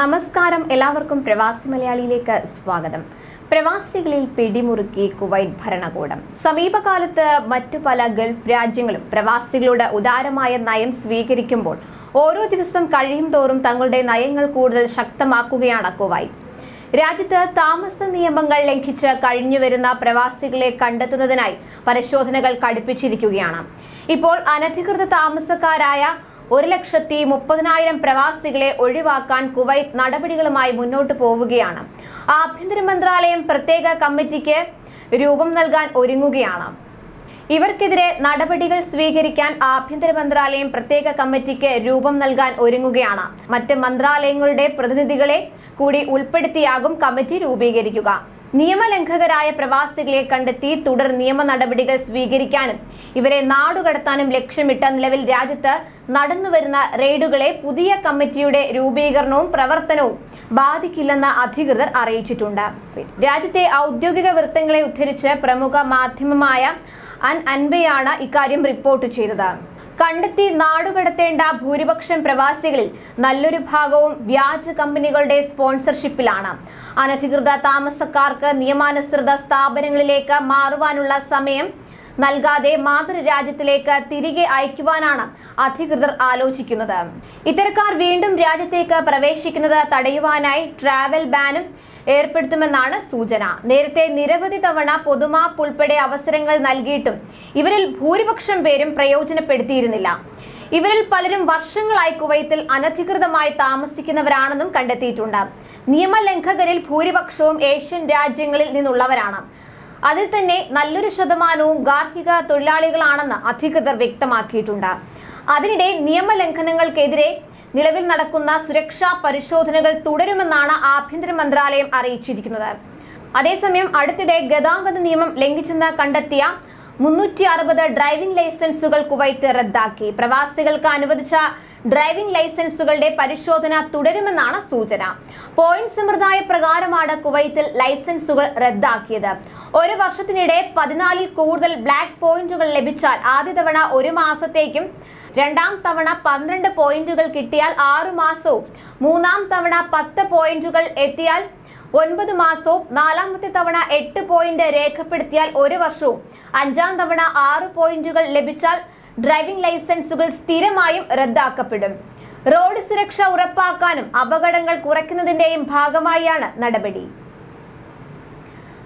നമസ്കാരം. എല്ലാവർക്കും പ്രവാസി മലയാളിയിലേക്ക് സ്വാഗതം. പ്രവാസികളിൽ പിടിമുറുക്കി കുവൈറ്റ് ഭരണകൂടം. സമീപകാലത്ത് മറ്റു പല ഗൾഫ് രാജ്യങ്ങളും പ്രവാസികളുടെ ഉദാരമായ നയം സ്വീകരിക്കുമ്പോൾ ഓരോ ദിവസം കഴിയും തോറും തങ്ങളുടെ നയങ്ങൾ കൂടുതൽ ശക്തമാക്കുകയാണ് കുവൈറ്റ്. രാജ്യത്ത് താമസ നിയമങ്ങൾ ലംഘിച്ച് കഴിഞ്ഞുവരുന്ന പ്രവാസികളെ കണ്ടെത്തുന്നതിനായി പരിശോധനകൾ കടുപ്പിച്ചിരിക്കുകയാണ്. ഇപ്പോൾ അനധികൃത താമസക്കാരായ ഒരു ലക്ഷത്തി മുപ്പതിനായിരം പ്രവാസികളെ ഒഴിവാക്കാൻ കുവൈത്ത് നടപടികളുമായി മുന്നോട്ട് പോവുകയാണ്. ആഭ്യന്തര മന്ത്രാലയം പ്രത്യേക കമ്മിറ്റിക്ക് രൂപം നൽകാൻ ഒരുങ്ങുകയാണ്. ഇവർക്കെതിരെ നടപടികൾ സ്വീകരിക്കാൻ ആഭ്യന്തര മന്ത്രാലയം പ്രത്യേക കമ്മിറ്റിക്ക് രൂപം നൽകാൻ ഒരുങ്ങുകയാണ്. മറ്റ് മന്ത്രാലയങ്ങളുടെ പ്രതിനിധികളെ കൂടി ഉൾപ്പെടുത്തിയാകും കമ്മിറ്റി രൂപീകരിക്കുക. നിയമലംഘകരായ പ്രവാസികളെ കണ്ടെത്തി തുടർ നിയമ നടപടികൾ സ്വീകരിക്കാനും ഇവരെ നാടുകടത്താനും ലക്ഷ്യമിട്ട നിലവിൽ രാജ്യത്ത് നടന്നുവരുന്ന റെയ്ഡുകളെ പുതിയ കമ്മിറ്റിയുടെ രൂപീകരണവും പ്രവർത്തനവും ബാധിക്കില്ലെന്ന് അധികൃതർ അറിയിച്ചിട്ടുണ്ട്. രാജ്യത്തെ ഔദ്യോഗിക വൃത്തങ്ങളെ ഉദ്ധരിച്ച് പ്രമുഖ മാധ്യമമായ അൻ അൻബയാണ് ഇക്കാര്യം റിപ്പോർട്ട് ചെയ്തത്. കണ്ടെത്തി നാടുകടത്തേണ്ട ഭൂരിപക്ഷം പ്രവാസികളിൽ നല്ലൊരു ഭാഗവും വ്യാജ കമ്പനികളുടെ സ്പോൺസർഷിപ്പിലാണ്. അനധികൃത താമസക്കാർക്ക് നിയമാനുസൃത സ്ഥാപനങ്ങളിലേക്ക് മാറുവാനുള്ള സമയം നൽകാതെ മാതൃരാജ്യത്തിലേക്ക് തിരികെ അയക്കുവാനാണ് അധികൃതർ ആലോചിക്കുന്നത്. ഇത്തരക്കാർ വീണ്ടും രാജ്യത്തേക്ക് പ്രവേശിക്കുന്നത് തടയുവാനായി ട്രാവൽ ബാനും ഏർപ്പെടുത്തുമെന്നാണ് സൂചന. നേരത്തെ നിരവധി തവണ പൊതുമാപ്പ് ഉൾപ്പെടെ അവസരങ്ങൾ നൽകിയിട്ടും ഇവരിൽ ഭൂരിപക്ഷം പേരും പ്രയോജനപ്പെടുത്തിയിരുന്നില്ല. ഇവരിൽ പലരും വർഷങ്ങളായി കുവൈത്തിൽ അനധികൃതമായി താമസിക്കുന്നവരാണെന്നും കണ്ടെത്തിയിട്ടുണ്ട്. നിയമലംഘകരിൽ ഭൂരിപക്ഷവും ഏഷ്യൻ രാജ്യങ്ങളിൽ നിന്നുള്ളവരാണ്. അതിൽ തന്നെ നല്ലൊരു ശതമാനവും ഗാർഹിക തൊഴിലാളികളാണെന്ന് അധികൃതർ വ്യക്തമാക്കിയിട്ടുണ്ട്. അതിനിടെ നിയമലംഘനങ്ങൾക്കെതിരെ നിലവിൽ നടക്കുന്ന സുരക്ഷാ പരിശോധനകൾ തുടരുമെന്നാണ് ആഭ്യന്തര മന്ത്രാലയം അറിയിച്ചിരിക്കുന്നത്. അതേസമയം അടുത്തിടെ ഗതാഗത നിയമം ലംഘിച്ചെന്ന് കണ്ടെത്തിയ മുന്നൂറ്റി അറുപത് ഡ്രൈവിംഗ് ലൈസൻസുകൾ കുവൈറ്റ് റദ്ദാക്കി. പ്രവാസികൾക്ക് അനുവദിച്ച ഡ്രൈവിംഗ് ലൈസൻസുകളുടെ പരിശോധന തുടരുമെന്നാണ് സൂചന. പോയിന്റ് സമ്പ്രദായ പ്രകാരമാണ് കുവൈത്തിൽ ലൈസൻസുകൾ റദ്ദാക്കിയത്. ഒരു വർഷത്തിനിടെ പതിനാലിൽ കൂടുതൽ ബ്ലാക്ക് പോയിന്റുകൾ ലഭിച്ചാൽ ആദ്യ തവണ ഒരു മാസത്തേക്കും രണ്ടാം തവണ പന്ത്രണ്ട് പോയിന്റുകൾ കിട്ടിയാൽ ആറു മാസവും മൂന്നാം തവണ പത്ത് പോയിന്റുകൾ എത്തിയാൽ ഒൻപത് മാസവും നാലാമത്തെ തവണ എട്ട് പോയിന്റ് രേഖപ്പെടുത്തിയാൽ ഒരു വർഷവും അഞ്ചാം തവണ ആറ് പോയിന്റുകൾ ലഭിച്ചാൽ ഡ്രൈവിംഗ് ലൈസൻസുകൾ സ്ഥിരമായും റദ്ദാക്കപ്പെടും. റോഡ് സുരക്ഷ ഉറപ്പാക്കാനും അപകടങ്ങൾ കുറയ്ക്കുന്നതിന്റെയും ഭാഗമായാണ് നടപടി.